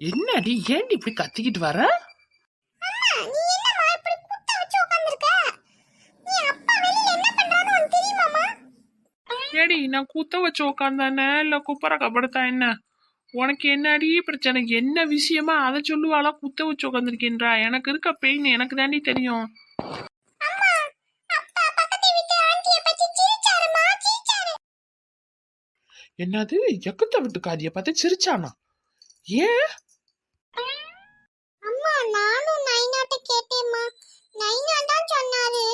என்னடி ஏன்டி இப்படி கத்திக்கிட்டு வர? நீ என்னம்மா இப்படி குத்த வச்சு உட்கார்ந்திருக்க? நீ அப்பா வெளியில என்ன பண்றான்னு உனக்கு தெரியுமாமா ஏடி நான் குத்த வச்சு உட்காந்தானே இல்ல குப்பரை கபடுத்தா என்ன? உனக்கு என்னடி பிரச்சனை? என்ன விஷயமா அதை சொல்லுவாளா குத்த வச்சு உட்காந்துருக்கின்றா எனக்கு இருக்க பெயின் எனக்கு தாண்டி தெரியும். வீட்டு என்னது எக்கத்த வீட்டுக்காரிய பார்த்து சிரிச்சானா? ஏன்? நைனா தான் சொன்னாரு.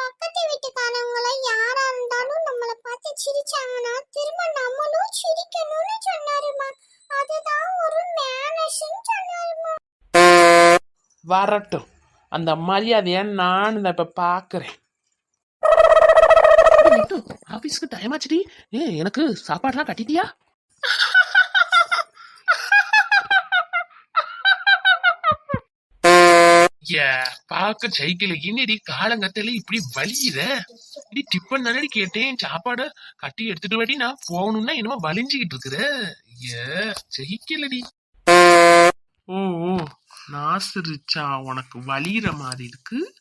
பக்கத்து வீட்டுக்காரவங்கள யாரா இருந்தாலும் நம்மள பார்த்து சிரிச்சாங்கன்னா திரும்ப நம்மளும் சிரிக்கணும்னு சொன்னாருமா. அதுதான் ஒரு மேனஸ்ன்னு சொன்னாருமா. வரட்டும். அந்த மரியாதைய நான் இப்ப பாக்குறேன் ஆபீஸ்க்கு டைம் ஆச்சுடி. ஏ எனக்கு சாப்பாடுலாம் கட்டிட்டியா? ஏ பாக்க சைக்கிள். இன்னடி காலங்கத்தில இப்படி வலியுத இடி டிப்பன் தானடி கேட்டேன். சாப்பாடு கட்டி எடுத்துட்டு வாடி. நான் போகணும்னா என்னமோ வலிஞ்சுக்கிட்டு இருக்கிற. ஏ சைக்கிளடி. ஓ ஓ நான் சிரிச்சா உனக்கு வலிகிற மாதிரி இருக்கு.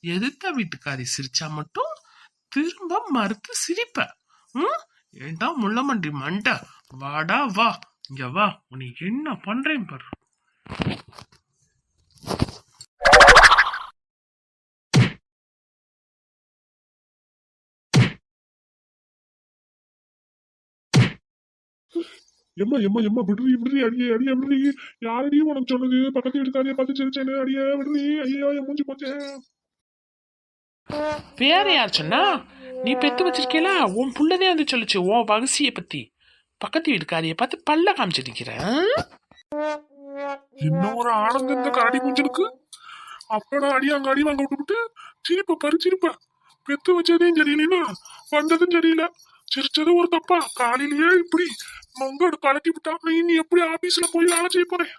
எதிர்த்த வீட்டுக்காரி சிரிச்சா மட்டும் திரும்ப மறுத்து சிரிப்ப. ம்? ஏண்டா முள்ளமண்டி மண்ட? வாடா வா. இங்க வா. உன்னை என்ன பண்றேன் பாரு. எம்மா எம்மா எம்மா விடுறி விடுறி அடியே அடியே விடுறி. யாரடி உனக்கு சொன்னது? பக்கத்து வீட்டுக்காரியை பார்த்து சிரிச்சேன்னு அடியே விடுறி. ஐயோ என் மூஞ்சி போச்சே. வேற யார் சொன்னா? நீ பெத்து வச்சிருக்கேல உன் புள்ளதே வந்து சொல்லுச்சு உன் வகசிய பத்தி. பக்கத்து வீட்டுக்காரிய பார்த்து பல்ல காமிச்சிருக்கிறேன் என்ன ஒரு ஆனந்தம் இந்த கரடி மூஞ்சலுக்கு அப்படா அடி அங்க அடி வாங்க விட்டுவிட்டு சிரிப்ப பரு சிரிப்ப பெத்து வச்சதையும் சரியில்லைன்னா வந்ததும் சரியில்லை. சிரிச்சது ஒரு தப்பா? காலையிலேயே இப்படி மங்கடு கலட்டி விட்டா நீ நீ எப்படி ஆபீஸ்ல போய் வேலை செய்ய போறேன்?